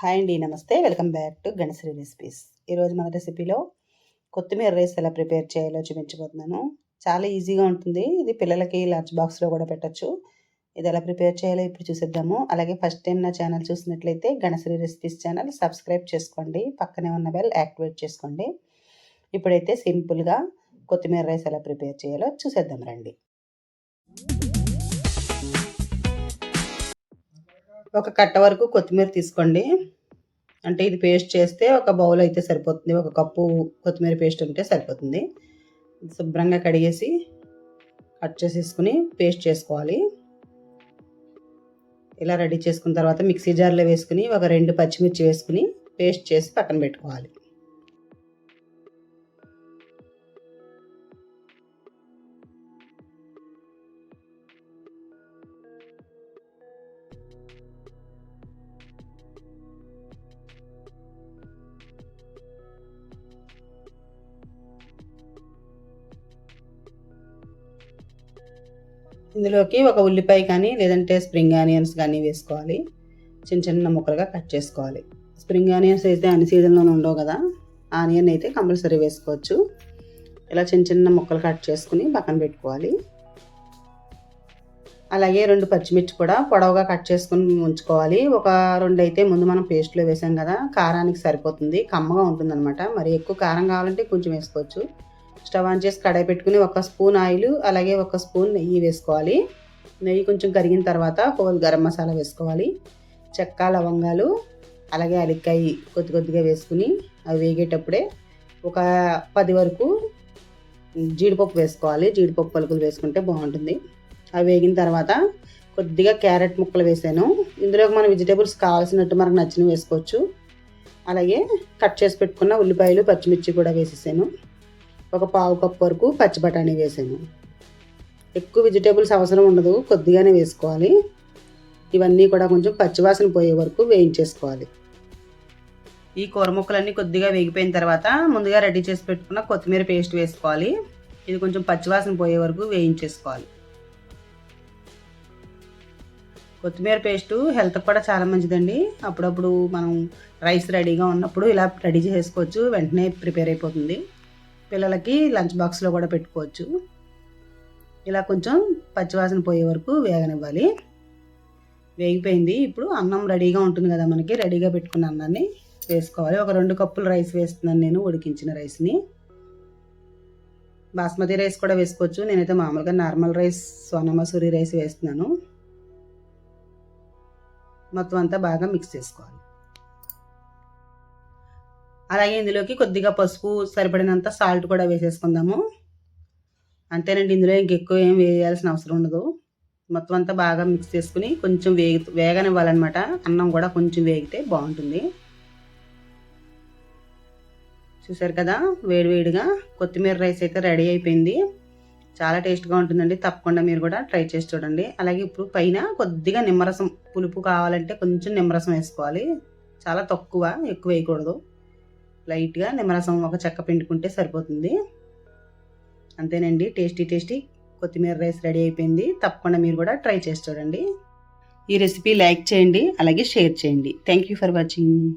Hi అండి నమస్తే. Welcome back to Ganasri recipes. ఈరోజు మన రెసిపీలో కొత్తిమీర రైస్ ఎలా ప్రిపేర్ చేయాలో చూపించబోతున్నాను. చాలా ఈజీగా ఉంటుంది. ఇది పిల్లలకి లంచ్ బాక్స్లో కూడా పెట్టచ్చు. ఇది ఎలా ప్రిపేర్ చేయాలో ఇప్పుడు చూసేద్దాము. అలాగే ఫస్ట్ టైం నా ఛానల్ చూసినట్లయితే గణశ్రీ రెసిపీస్ ఛానల్ సబ్స్క్రైబ్ చేసుకోండి. పక్కనే ఉన్న బెల్ యాక్టివేట్ చేసుకోండి. ఇప్పుడైతే సింపుల్గా కొత్తిమీర రైస్ ఎలా ప్రిపేర్ చేయాలో చూసేద్దాం రండి. ఒక కట్ట వరకు కొత్తిమీర తీసుకోండి. అంటే ఇది పేస్ట్ చేస్తే ఒక బౌల్ అయితే సరిపోతుంది. ఒక కప్పు కొత్తిమీర పేస్ట్ ఉంటే సరిపోతుంది. శుభ్రంగా కడిగేసి కట్ చేసేసుకుని పేస్ట్ చేసుకోవాలి. ఇలా రెడీ చేసుకున్న తర్వాత మిక్సీ జార్లో వేసుకుని ఒక రెండు పచ్చిమిర్చి వేసుకుని పేస్ట్ చేసి పక్కన పెట్టుకోవాలి. ఇందులోకి ఒక ఉల్లిపాయ కానీ లేదంటే స్ప్రింగ్ ఆనియన్స్ కానీ వేసుకోవాలి. చిన్న చిన్న ముక్కలుగా కట్ చేసుకోవాలి. స్ప్రింగ్ ఆనియన్స్ అయితే అన్ని సీజన్లోనే ఉండవు కదా. ఆనియన్ అయితే కంపల్సరీ వేసుకోవచ్చు. ఇలా చిన్న చిన్న ముక్కలు కట్ చేసుకుని పక్కన పెట్టుకోవాలి. అలాగే రెండు పచ్చిమిర్చి కూడా పొడవుగా కట్ చేసుకుని ఉంచుకోవాలి. ఒక రెండు అయితే ముందు మనం పేస్ట్లో వేసాం కదా. కారానికి సరిపోతుంది. కమ్మగా ఉంటుందన్నమాట. మరి ఎక్కువ కారం కావాలంటే కొంచెం వేసుకోవచ్చు. స్టవ్ ఆన్ చేసి కడాయి పెట్టుకుని ఒక స్పూన్ ఆయిల్ అలాగే ఒక స్పూన్ నెయ్యి వేసుకోవాలి. నెయ్యి కొంచెం కరిగిన తర్వాత హోల్ గరం మసాలా వేసుకోవాలి. చెక్క లవంగాలు అలాగే అలిక్కాయి కొద్ది కొద్దిగా వేసుకుని అవి వేగేటప్పుడే ఒక పది వరకు జీడిపప్పు వేసుకోవాలి. జీడిపప్పు పలుకులు వేసుకుంటే బాగుంటుంది. అవి వేగిన తర్వాత కొద్దిగా క్యారెట్ ముక్కలు వేసాను. ఇందులో మన వెజిటేబుల్స్ కావాల్సినట్టు మనకు నచ్చినవి వేసుకోవచ్చు. అలాగే కట్ చేసి పెట్టుకున్న ఉల్లిపాయలు పచ్చిమిర్చి కూడా వేసేసాను. ఒక పావు కప్పు వరకు పచ్చి బఠానీ వేసాను. ఎక్కువ వెజిటేబుల్స్ అవసరం ఉండదు కొద్దిగానే వేసుకోవాలి. ఇవన్నీ కూడా కొంచెం పచ్చివాసన పోయే వరకు వేయించేసుకోవాలి. ఈ కూర ముక్కలన్నీ కొద్దిగా వేగిపోయిన తర్వాత ముందుగా రెడీ చేసి పెట్టుకున్న కొత్తిమీర పేస్ట్ వేసుకోవాలి. ఇది కొంచెం పచ్చివాసన పోయే వరకు వేయించేసుకోవాలి. కొత్తిమీర పేస్టు హెల్త్కి కూడా చాలా మంచిదండి. అప్పుడప్పుడు మనం రైస్ రెడీగా ఉన్నప్పుడు ఇలా రెడీ చేసుకోవచ్చు వెంటనే ప్రిపేర్ అయిపోతుంది. పిల్లలకి లంచ్ బాక్స్లో కూడా పెట్టుకోవచ్చు. ఇలా కొంచెం పచ్చివాసన పోయే వరకు వేగనివ్వాలి. వేగిపోయింది. ఇప్పుడు అన్నం రెడీగా ఉంటుంది కదా మనకి రెడీగా పెట్టుకున్న అన్నాన్ని వేసుకోవాలి. ఒక రెండు కప్పులు రైస్ వేస్తున్నాను నేను ఉడికించిన రైస్ని. బాస్మతి రైస్ కూడా వేసుకోవచ్చు. నేనైతే మామూలుగా normal rice Sona Masuri rice వేస్తున్నాను. మొత్తం అంతా బాగా మిక్స్ చేసుకోవాలి. అలాగే ఇందులోకి కొద్దిగా పసుపు సరిపడినంత సాల్ట్ కూడా వేసేసుకుందాము. అంతేనండి ఇందులో ఇంకెక్కువ ఏం వేయాల్సిన అవసరం ఉండదు. మొత్తం అంతా బాగా మిక్స్ చేసుకుని కొంచెం వేగి వేగనివ్వాలన్నమాట. అన్నం కూడా కొంచెం వేగితే బాగుంటుంది. చూసారు కదా వేడివేడిగా కొత్తిమీర రైస్ అయితే రెడీ అయిపోయింది. చాలా టేస్ట్గా ఉంటుందండి తప్పకుండా మీరు కూడా ట్రై చేసి చూడండి. అలాగే ఇప్పుడు పైన కొద్దిగా నిమ్మరసం పులుపు కావాలంటే కొంచెం నిమ్మరసం వేసుకోవాలి. చాలా తక్కువ ఎక్కువ వేయకూడదు. లైట్గా నిమ్మరసం ఒక చెక్క పిండుకుంటే సరిపోతుంది. అంతేనండి టేస్టీ టేస్టీ కొత్తిమీర రైస్ రెడీ అయిపోయింది. తప్పకుండా మీరు కూడా ట్రై చేసి చూడండి. ఈ రెసిపీ లైక్ చేయండి అలాగే షేర్ చేయండి. Thank you for watching.